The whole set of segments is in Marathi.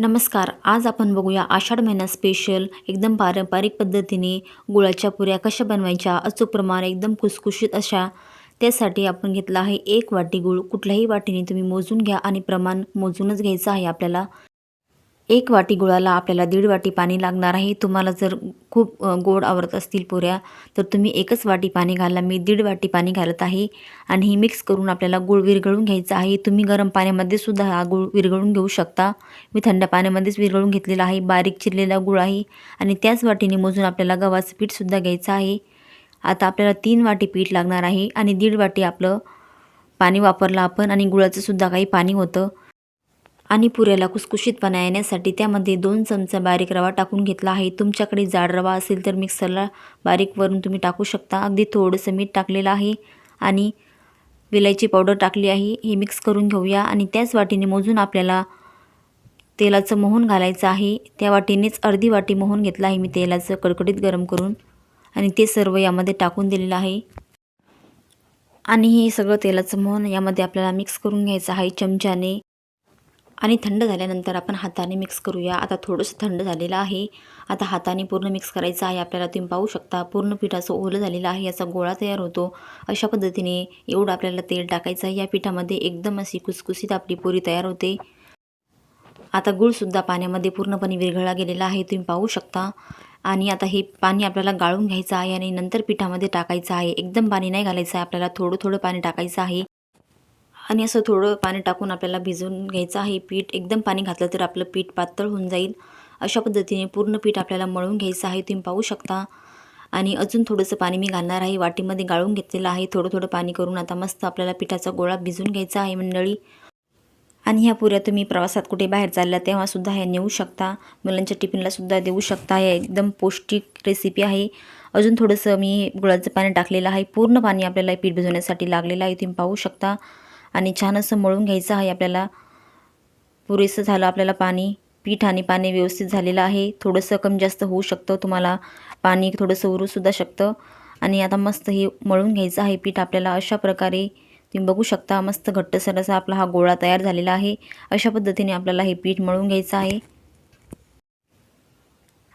नमस्कार आज आपण बघूया आषाढ महिना स्पेशल एकदम पारंपरिक पद्धतीने गुळाच्या पुऱ्या कशा बनवायच्या अचूक प्रमाण एकदम खुसखुशीत अशा. त्यासाठी आपण घेतला आहे एक वाटी गूळ. कुठल्याही वाटीने तुम्ही मोजून घ्या आणि प्रमाण मोजूनच घ्यायचं आहे आपल्याला. एक वाटी गुळाला आपल्याला दीड वाटी पाणी लागणार आहे. तुम्हाला जर खूप गोड आवडत असतील पुऱ्या तर तुम्ही एकच वाटी पाणी घाला. मी दीड वाटी पाणी घालत आहे आणि हे मिक्स करून आपल्याला गूळ विरघळून घ्यायचा आहे. तुम्ही गरम पाण्यामध्ये सुद्धा हा गूळ विरघळून घेऊ शकता. मी थंड पाण्यामध्येच विरघळून घेतलेला आहे. बारीक चिरलेला गुळ आहे आणि त्याच वाटीने मोजून आपल्याला गव्हाचं पीठसुद्धा घ्यायचं आहे. आता आपल्याला तीन वाटी पीठ लागणार आहे आणि दीड वाटी आपलं पाणी वापरलं आपण आणि गुळाचंसुद्धा काही पाणी होतं. आणि पुऱ्याला खुसखुशीतपणा येण्यासाठी त्यामध्ये दोन चमचा बारीक रवा टाकून घेतला आहे. तुमच्याकडे जाड रवा असेल तर मिक्सरला बारीक वरून तुम्ही टाकू शकता. अगदी थोडंसं मीठ टाकलेलं आहे आणि विलायची पावडर टाकली आहे. हे मिक्स करून घेऊया आणि त्याच वाटीने मोजून आपल्याला तेलाचं मोहन घालायचं आहे. त्या वाटीनेच अर्धी वाटी मोहन घेतलं आहे मी तेलाचं कडकडीत गरम करून आणि ते सर्व यामध्ये टाकून दिलेलं आहे. आणि हे सगळं तेलाचं मोहन यामध्ये आपल्याला मिक्स करून घ्यायचं आहे चमच्याने. आणि थंड झाल्यानंतर आपण हाताने मिक्स करूया. आता थोडंसं थंड झालेलं आहे. आता हाताने पूर्ण मिक्स करायचं आहे. आपल्याला तुम्ही पाहू शकता पूर्ण पीठ असं ओलं झालेलं आहे. याचा गोळा तयार होतो. अशा पद्धतीने एवढं आपल्याला तेल टाकायचं आहे. या पिठामध्ये एकदम अशी कुसकुसीत आपली पुरी तयार होते. आता गूळसुद्धा पाण्यामध्ये पूर्णपणे विरघळला गेलेला आहे. तुम्ही पाहू शकता. आणि आता हे पाणी आपल्याला गाळून घ्यायचं आहे आणि नंतर पिठामध्ये टाकायचं आहे. एकदम पाणी नाही घालायचं आहे. आपल्याला थोडं थोडं पाणी टाकायचं आहे. आणि असं थोडं पाणी टाकून आपल्याला भिजवून घ्यायचं आहे. पीठ एकदम पाणी घातलं तर आपलं पीठ पातळ होऊन जाईल. अशा पद्धतीने पूर्ण पीठ आपल्याला मळून घ्यायचं आहे. तुम्ही पाहू शकता. आणि अजून थोडंसं पाणी मी घालणार आहे. वाटीमध्ये गाळून घेतलेलं आहे. थोडं थोडं पाणी करून आता मस्त आपल्याला पिठाचा गोळा भिजून घ्यायचा आहे मंडळी. आणि ह्या पुऱ्या तुम्ही प्रवासात कुठे बाहेर चालल्या तेव्हासुद्धा ह्या नेऊ शकता. मुलांच्या टिफिनलासुद्धा देऊ शकता. हे एकदम पौष्टिक रेसिपी आहे. अजून थोडंसं मी गुळाचं पाणी टाकलेलं आहे. पूर्ण पाणी आपल्याला पीठ भिजवण्यासाठी लागलेलं आहे. तुम्ही पाहू शकता. आणि छान असं मळून घ्यायचं आहे आपल्याला. पुरेसं झालं आपल्याला पाणी. पीठ आणि पाणी व्यवस्थित झालेलं आहे. थोडंसं कमी जास्त होऊ शकतं तुम्हाला. पाणी थोडंसं उरूसुद्धा शकतं. आणि आता मस्त हे मळून घ्यायचं आहे पीठ आपल्याला अशा प्रकारे. तुम्ही बघू शकता मस्त घट्टसर असा आपला हा गोळा तयार झालेला आहे. अशा पद्धतीने आपल्याला हे पीठ मळून घ्यायचं आहे.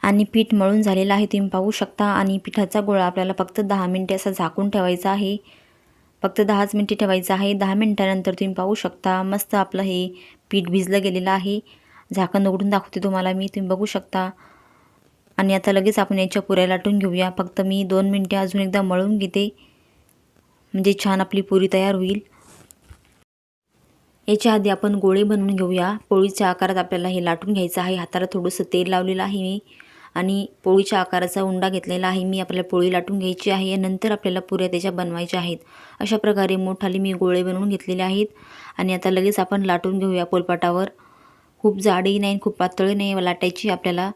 आणि पीठ मळून झालेलं आहे तुम्ही पाहू शकता. आणि पिठाचा गोळा आपल्याला फक्त दहा मिनटे असा झाकून ठेवायचा आहे. फक्त दहाच मिनटे ठेवायचं आहे. दहा मिनटानंतर तुम्ही पाहू शकता. मस्त आपलं हे पीठ भिजलं गेलेलं आहे. झाकण उघडून दाखवते तुम्हाला मी. तुम्ही बघू शकता. आणि आता लगेच आपण याच्या पुऱ्या लाटून घेऊया. फक्त मी दोन मिनटे अजून एकदा मळून घेते. म्हणजे छान आपली पुरी तयार होईल. याच्या आधी आपण गोळे बनवून घेऊया. पोळीच्या आकारात आपल्याला हे लाटून घ्यायचं आहे. हाताला थोडंसं तेल लावलेलं आहे मी. आणि पोळीच्या आकाराचा उंडा घेतलेला आहे. मी आपल्याला पोळी लाटून घ्यायची आहे. नंतर आपल्याला पुऱ्या त्याच्या बनवायच्या आहेत. अशा प्रकारे मोठाली मी गोळे बनवून घेतलेले आहेत. आणि आता लगेच आपण लाटून घेऊया पोलपाटावर. खूप जाडही नाही खूप पातळही नाही लाटायची. आपल्याला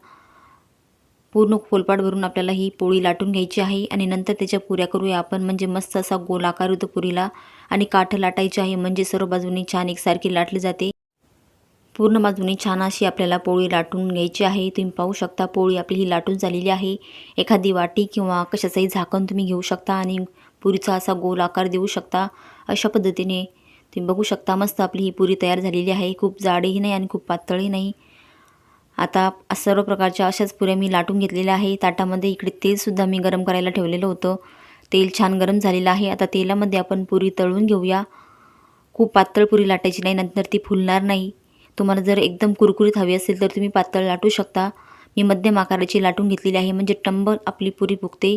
पूर्ण पोलपाट भरून आपल्याला ही पोळी लाटून घ्यायची आहे. आणि नंतर त्याच्या पुऱ्या करूया आपण. म्हणजे मस्त असा गोल आकार होतो पुरीला. आणि काठ लाटायची आहे. म्हणजे सर्व बाजूनी छान एकसारखी लाटली जाते. पूर्ण बाजूने छान अशी आपल्याला पोळी लाटून घ्यायची आहे. तुम्ही पाहू शकता पोळी आपली ही लाटून झालेली आहे. एखादी वाटी किंवा कशाचंही झाकण तुम्ही घेऊ शकता आणि पुरीचा असा गोल आकार देऊ शकता. अशा पद्धतीने तुम्ही बघू शकता मस्त आपली ही पुरी तयार झालेली आहे. खूप जाडही नाही आणि खूप पातळही नाही. आता सर्व प्रकारच्या अशाच पुऱ्या मी लाटून घेतलेल्या आहे. ताटामध्ये इकडे तेलसुद्धा मी गरम करायला ठेवलेलं होतं. तेल छान गरम झालेलं आहे. आता तेलामध्ये आपण पुरी तळून घेऊया. खूप पातळ पुरी लाटायची नाही नंतर ती फुलणार नाही. तुम्हाला जर एकदम कुरकुरीत हवी असेल तर तुम्ही पातळ लाटू शकता. मी मध्यम आकाराची लाटून घेतलेली आहे. म्हणजे टंबल आपली पुरी फुगते.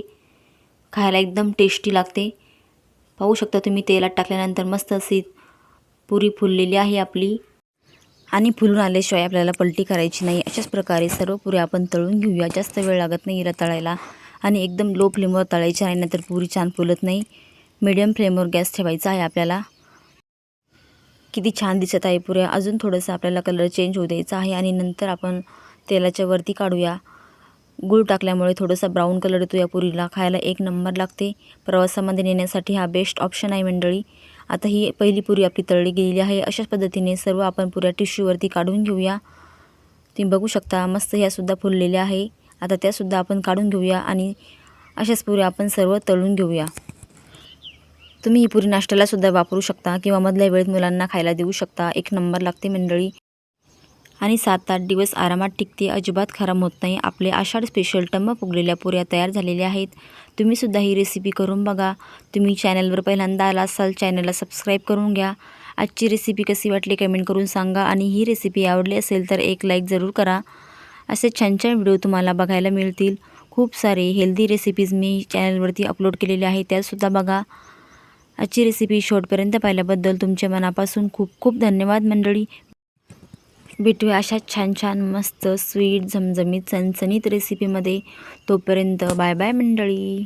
खायला एकदम टेस्टी लागते. पाहू शकता तुम्ही तेलात टाकल्यानंतर मस्त अशी पुरी फुललेली आहे आपली. आणि फुलून आल्याशिवाय आपल्याला पलटी करायची नाही. अशाच प्रकारे सर्व पुऱ्या आपण तळून घेऊया. जास्त वेळ लागत नाही हिला तळायला. आणि एकदम लो फ्लेमवर तळायची आहे नाहीतर पुरी छान फुलत नाही. मिडियम फ्लेमवर गॅस ठेवायचा आहे आपल्याला. किती छान दिसत आहे पुऱ्या. अजून थोडंसं आपल्याला कलर चेंज होऊ द्यायचा आहे आणि नंतर आपण तेलाच्या वरती काढूया. गूळ टाकल्यामुळे थोडंसं ब्राऊन कलर येतो या पुरीला. खायला एक नंबर लागते. प्रवासामध्ये नेण्यासाठी हा बेस्ट ऑप्शन आहे मंडळी. आता ही पहिली पुरी आपली तळली गेलेली आहे. अशाच पद्धतीने सर्व आपण पुऱ्या टिश्यूवरती काढून घेऊया. तुम्ही बघू शकता मस्त ह्यासुद्धा फुललेल्या आहे. आता त्यासुद्धा आपण काढून घेऊया आणि अशाच पुऱ्या आपण सर्व तळून घेऊया. तुम्ही ही पुरी नाश्त्यालासुद्धा वापरू शकता किंवा मधल्या वेळेत मुलांना खायला देऊ शकता. एक नंबर लागते मंडळी. आणि सात आठ दिवस आरामात टिकते अजिबात खराब होत नाही. आपले आषाढ स्पेशल टम्म फुगलेल्या पुऱ्या तयार झालेल्या आहेत. तुम्हीसुद्धा ही रेसिपी करून बघा. तुम्ही चॅनलवर पहिल्यांदा आला असाल चॅनलला सबस्क्राईब करून घ्या. आजची रेसिपी कशी वाटली कमेंट करून सांगा आणि ही रेसिपी आवडली असेल तर एक लाईक जरूर करा. असे छान छान व्हिडिओ तुम्हाला बघायला मिळतील. खूप सारे हेल्दी रेसिपीज मी चॅनलवरती अपलोड केलेले आहे त्यासुद्धा बघा. आजची रेसिपी शेवटपर्यंत पाहिल्याबद्दल तुमच्या मनापासून खूप खूप धन्यवाद मंडळी. भेटूया अशा छान छान मस्त स्वीट झमझमीत सणसणीत रेसिपीमध्ये तोपर्यंत बाय बाय मंडळी.